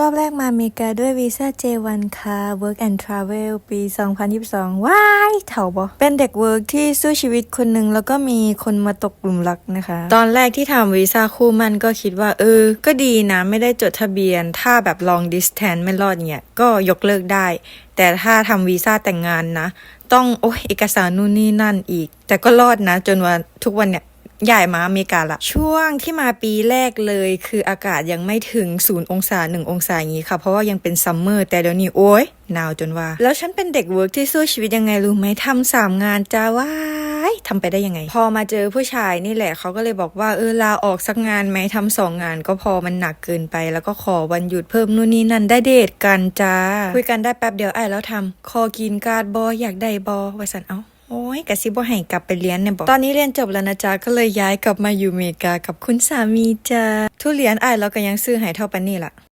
รอบแรกมาอเมริกาด้วยวีซ่า J1 ค่ะ Work and Travel ปี 2022 ว้ายเถาบอเป็นเด็กเวิร์กที่สู้ชีวิตคนหนึ่งแล้วก็มีคนมาตกหลุมรักนะคะ ตอนแรกที่ทำวีซ่าคู่มันก็คิดว่า เออ ก็ดีนะ ไม่ได้จดทะเบียน ถ้าแบบ long distance ไม่รอดเนี่ย ก็ยกเลิกได้ แต่ถ้าทำวีซ่าแต่งงานนะ ต้องโอ้ยเอกสารนู่นนี่นั่นอีก แต่ก็รอดนะ จนวันทุกวันเนี่ย ใหญ่มาอเมริกาละช่วงที่มาปีแรกเลยคืออากาศยังไม่ถึงศูนย์องศาหนึ่งองศาอย่างนี้ค่ะ เพราะว่ายังเป็นซัมเมอร์แต่เดี๋ยวนี้โอ้ยหนาวจนว่า แล้วฉันเป็นเด็กเวิร์กที่สู้ชีวิตยังไงรู้ไหมทำสามงานจ้าว้าทำไปได้ยังไง พอมาเจอผู้ชายนี่แหละเขาก็เลยบอกว่าเออลาออกสักงานไหมทำสองงาน ก็พอมันหนักเกินไป แล้วก็ขอวันหยุดเพิ่มนู่นนี่นั่นได้เดทกันจ้าคุยกันได้แป๊บเดียวไอ้แล้วทำคอกินการดบออยากได้บอว่าสันเอ้า โอ้ยกะซิบ่ให้กลับไปเรียนเนี่ยบอกตอนนี้เรียนจบแล้วนะจ๊ะ ก็เลยย้ายกลับมาอยู่อเมริกากับคุณสามีจ้าทุเรียนอ้ายเราก็ยังซื้อให้เท่าปันนี่ล่ะ